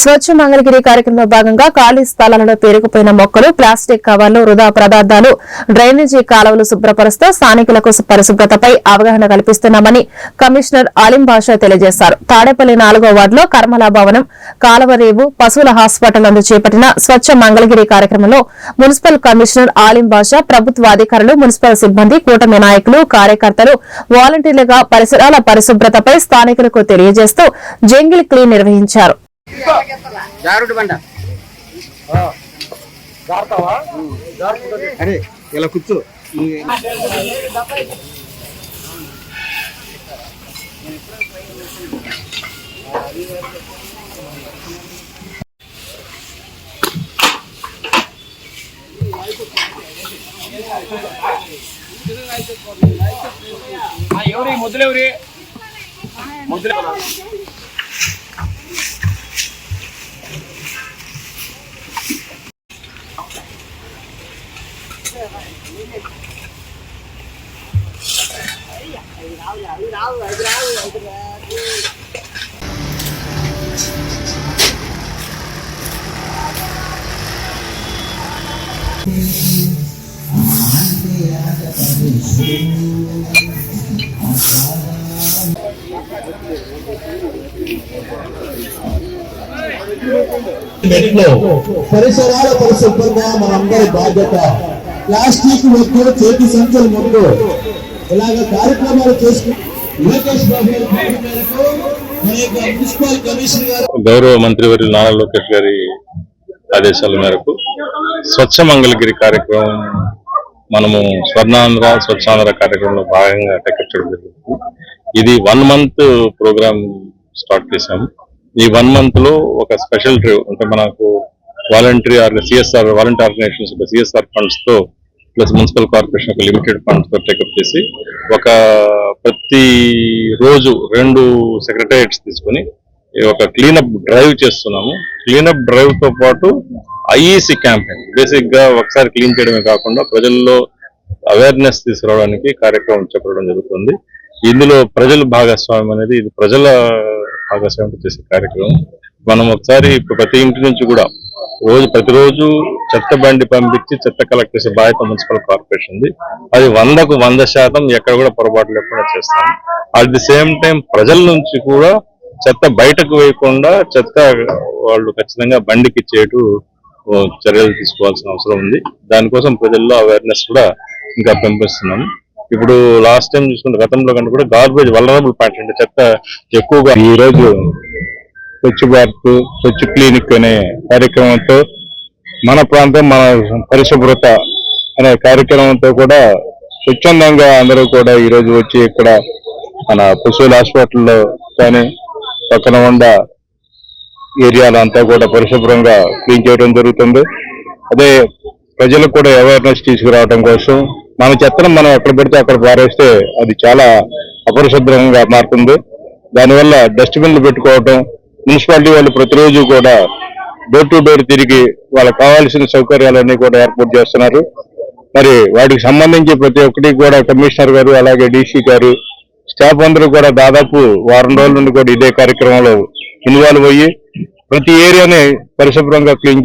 స్వచ్ఛ మంగళగిరి కార్యక్రమంలో భాగంగా ఖాళీ స్థలాలలో పేరుకుపోయిన మొక్కలు ప్లాస్టిక్ కవర్లు వృధా పదార్థాలు డ్రైనేజీ కాలువలు శుభ్రపరుస్తూ స్థానికులకు పరిశుభ్రతపై అవగాహన కల్పిస్తున్నామని కమిషనర్ ఆలిం బాషా తెలియజేశారు. తాడేపల్లి నాలుగో వార్డులో కర్మలా భవనం కాలవరేవు పశువుల హాస్పిటల్ నందు చేపట్టిన స్వచ్ఛ మంగళగిరి కార్యక్రమంలో మున్సిపల్ కమిషనర్ ఆలిం బాషా ప్రభుత్వ అధికారులు మున్సిపల్ సిబ్బంది కూటమి నాయకులు కార్యకర్తలు వాలంటీర్లుగా పరిసరాల పరిశుభ్రతపై స్థానికులకు తెలియజేస్తూ జంగిల్ క్లీన్ నిర్వహించారు. జారుడు బండ. అరే ఇలా కూర్చో. ఎవరి ముద్దులు ఎవరి ముద్దులు మెట్లో పరిసరాల పరిశుభ్రంగా మనందరి బాధ్యత ప్లాస్టిక్ వద్దు చేతి సంచులు ముందు ఇలాగ కార్యక్రమాలు చేసుకుని లోకేష్ బాబు గారి మున్సిపల్ కమిషనర్ గారు గౌరవ మంత్రివర్యులు నారా లోకేష్ గారి ఆదేశాల మేరకు స్వచ్ఛ మంగళగిరి కార్యక్రమం మనము స్వర్ణాంధ్ర స్వచ్ఛాంధ్ర కార్యక్రమంలో భాగంగా టెకప్ జరుగుతుంది ఇది వన్ మంత్ ప్రోగ్రామ్ స్టార్ట్ చేశాము. ఈ వన్ మంత్లో ఒక స్పెషల్ డ్రైవ్ అంటే మనకు voluntary CSR voluntary organisations CSR ఫండ్స్తో plus municipal corporation ఒక లిమిటెడ్ ఫండ్స్తో టేకప్ చేసి ఒక ప్రతి రోజు రెండు సెక్రటరియట్స్ తీసుకొని ఒక క్లీనప్ డ్రైవ్ చేస్తున్నాము. క్లీనప్ డ్రైవ్తో పాటు ఐఈసి క్యాంపెయిన్ బేసిక్గా ఒకసారి క్లీన్ చేయడమే కాకుండా ప్రజల్లో అవేర్నెస్ తీసుకురావడానికి కార్యక్రమం చెప్పడం జరుగుతుంది. ఇందులో ప్రజల భాగస్వామ్యం అనేది ఇది ప్రజల భాగస్వామ్యం చేసే కార్యక్రమం. మనం ఒకసారి ప్రతి ఇంటి నుంచి కూడా రోజు ప్రతిరోజు చెత్త బండి పంపించి చెత్త కలెక్ట్ చేసే బాధ్యత మున్సిపల్ కార్పొరేషన్ ఉంది. అది వందకు వంద శాతం ఎక్కడ కూడా పొరపాటు లేకుండా చేస్తాం. అట్ ది సేమ్ టైం ప్రజల నుంచి కూడా చెత్త బయటకు వేయకుండా చెత్త వాళ్ళు ఖచ్చితంగా బండికి ఇచ్చేటు చర్యలు తీసుకోవాల్సిన అవసరం ఉంది. దానికోసం ప్రజల్లో అవేర్నెస్ కూడా ఇంకా పెంపొస్తున్నాం. ఇప్పుడు లాస్ట్ టైం చూసుకుంటే గతంలో కంటే కూడా గార్బేజ్ వలనరబుల్ పాయింట్స్ అంటే చెత్త ఎక్కువగా ఈ రోజు స్వచ్ఛ భారత్ స్వచ్ఛ క్లినిక్ అనే కార్యక్రమంతో మన ప్రాంతం మన పరిశుభ్రత అనే కార్యక్రమంతో కూడా స్వచ్ఛందంగా అందరూ కూడా ఈ రోజు వచ్చి ఇక్కడ మన పశువుల హాస్పిటల్లో కానీ పక్కన ఉన్న ఏరియాలో అంతా కూడా పరిశుభ్రంగా క్లీన్ చేయడం జరుగుతుంది. అదే ప్రజలకు కూడా అవేర్నెస్ తీసుకురావడం కోసం మన చెత్తను మనం ఎక్కడ పెడితే అక్కడ పారేస్తే అది చాలా అపరిశుభ్రంగా మారుతుంది. దానివల్ల డస్ట్బిన్లు పెట్టుకోవటం మున్సిపాలిటీ వాళ్ళు ప్రతిరోజు కూడా డోర్ టు డోర్ తిరిగి వాళ్ళకి కావాల్సిన సౌకర్యాలన్నీ కూడా ఏర్పాటు చేస్తున్నారు. మరి వాటికి సంబంధించి ప్రతి ఒక్కటి కూడా కమిషనర్ గారు అలాగే డీసీ గారు స్టాఫ్ అందరూ కూడా దాదాపు వారం రోజుల నుండి కూడా ఇదే కార్యక్రమంలో ఇన్వాల్వ్ అయ్యి ప్రతి ఏరియాని పరిశుభ్రంగా క్లీన్